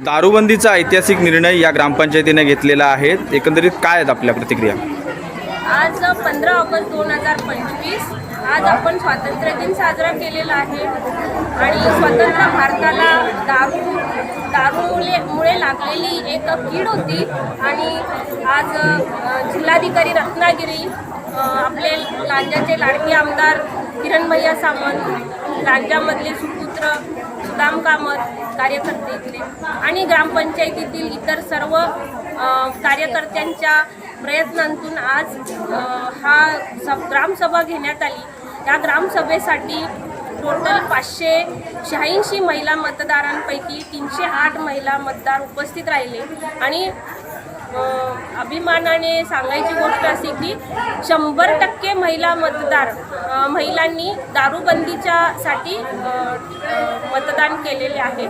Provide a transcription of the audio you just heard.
दारूबंदीचा ऐतिहासिक निर्णय या ग्रामपंचायतीने घेतलेला आहे. एकंदरीत काय आहेत आपल्या प्रतिक्रिया? आज पंधरा ऑगस्ट दोन हजार पंचवीस आज आपण स्वातंत्र्य दिन साजरा केलेला आहे. आणि स्वतंत्र भारताला दारू दारूमुळे मुळे लागलेली एक कीड होती. आणि आज जिल्हाधिकारी रत्नागिरी आपले राज्याचे लाडके आमदार किरण भैया सामंत राज्यामधले सुपुत्र सुदाम कामत कार्यकर्ते इथले आणि ग्रामपंचायतीतील इतर सर्व कार्यकर्त्यांच्या प्रयत्नांतून आज हा सब ग्रामसभा घेण्यात आली. या ग्रामसभेसाठी टोटल पाचशे शहाऐंशी महिला मतदारांपैकी तीनशे आठ महिला मतदार उपस्थित राहिले. आणि अभिमानाने सांगायची गोष्ट अशी की शंभर टक्के महिला मतदार महिलांनी दारूबंदीच्या साठी मतदान केलेले आहे.